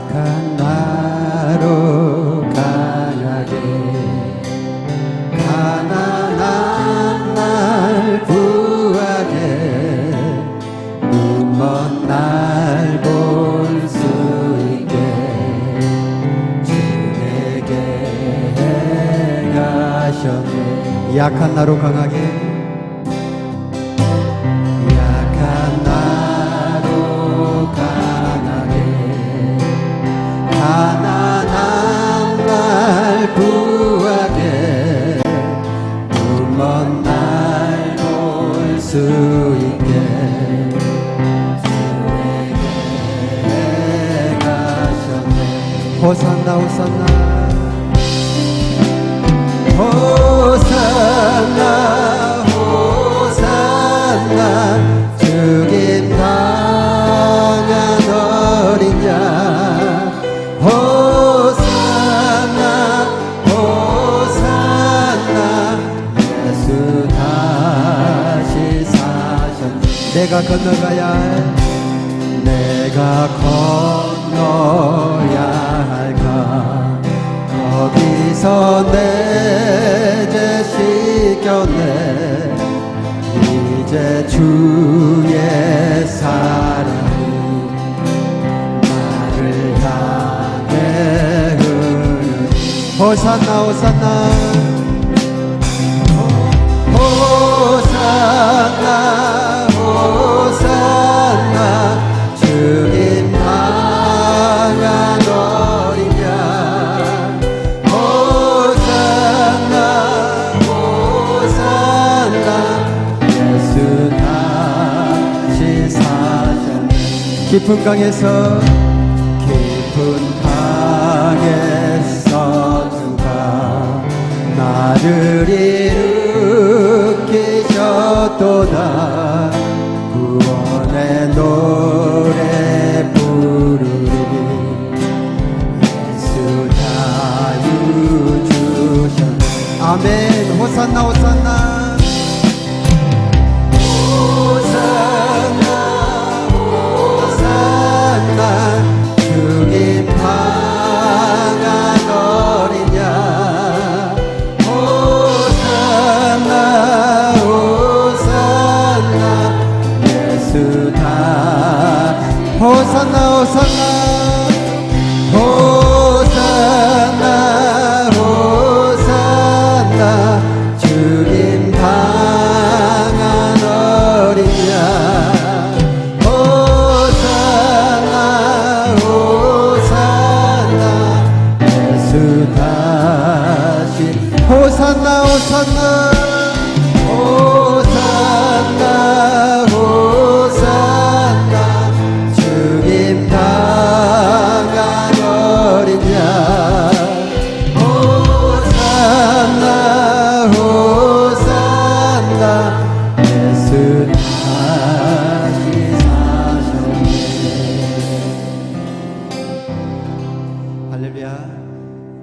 약한 나로 강하게. 가난한 날 구하게. 눈먼 날 볼 수 있게. 주에게 행하셨네. 약한 나로 강하게 가난한 날 구하게. 눈먼 날볼수 있게. 주에게 가셨네. 호산나 호산나 내가 건너가야 할 내가 건너야 할까? 거기서 내죄 씻겼네 이제 주의 사랑이 나를 향해 흐르니. 호산나 호산나 호산나 깊은 강에서 깊은 강에서 누가 나를 일으키셨도다? 구원의 노래 부르리. 예수 자유 주셨네 아멘. 호산나 호산나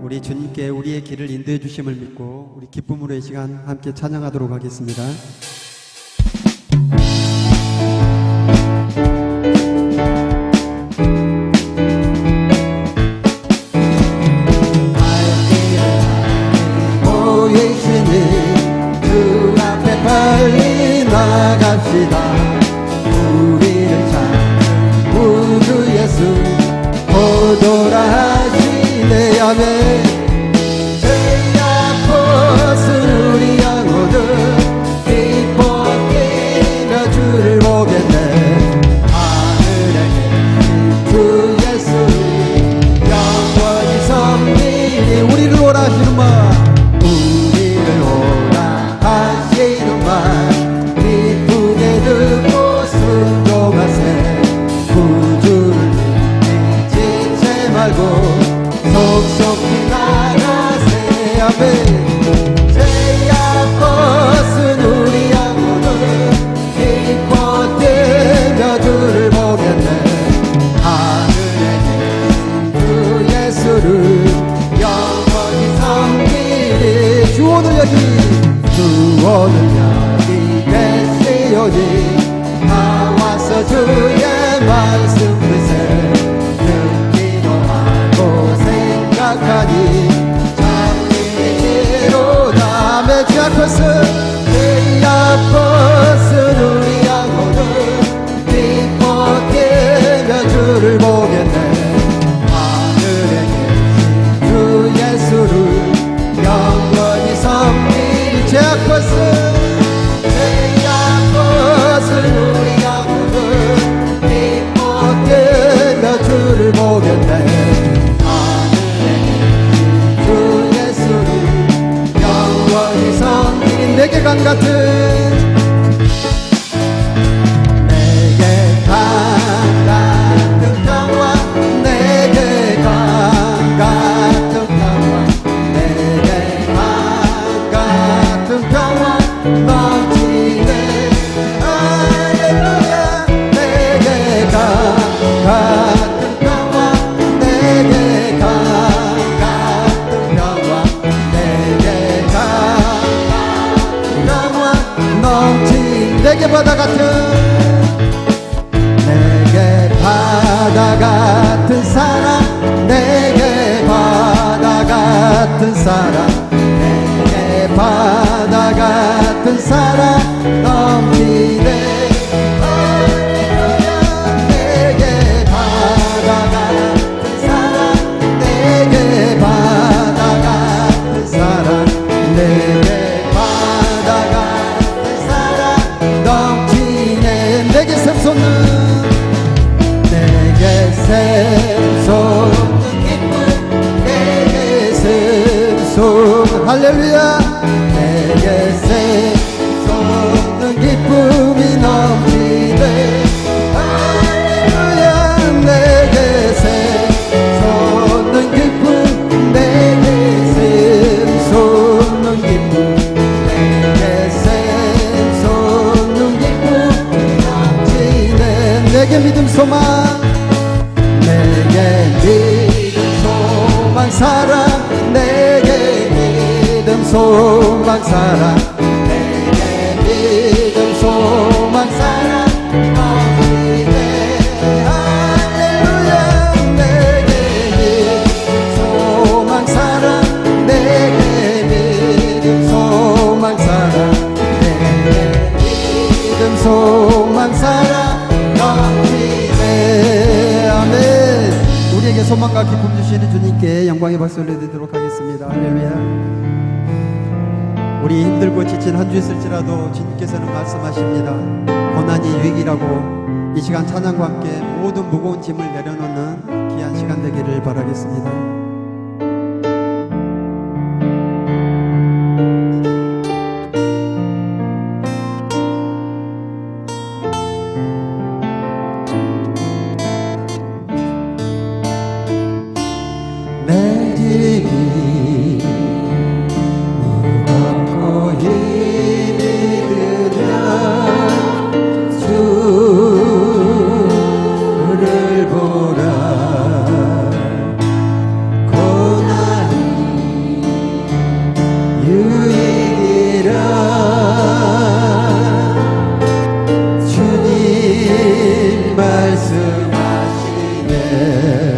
우리 주님께 우리의 길을 인도해 주심을 믿고 우리 기쁨으로 이 시간 함께 찬양하도록 하겠습니다 계 세계관 같은 dançará. Hallelujah. Yeah. 소망 사랑. 내게 믿음 소망 사랑. 소망사라 너희의 아멘. 우리에게 소망과 기쁨 주시는 주님께 영광의 박수 올려드리도록 하겠습니다. 할렐루야. 우리 힘들고 지친 한 주 있을지라도 주님께서는 말씀하십니다. 고난이 위기라고 이 시간 찬양과 함께 모든 무거운 짐을 내려놓는 귀한 시간 되기를 바라겠습니다. é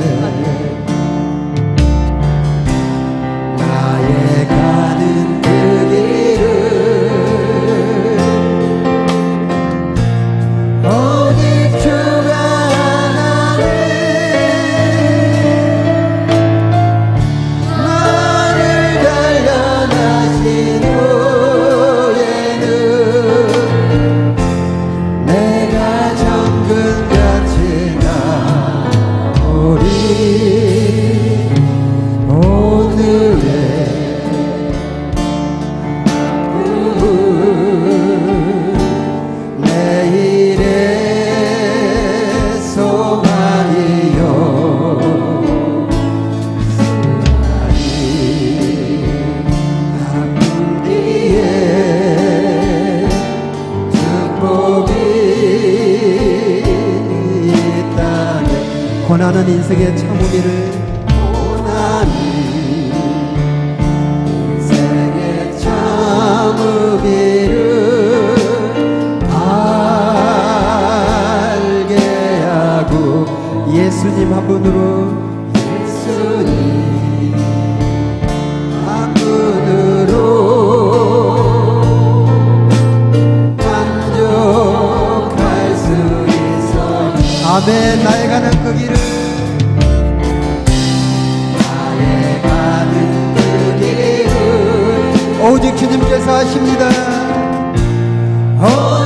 아멘 나의 가는 그 길은 나의 가는 그 길은 오직 주님께서 하십니다. 오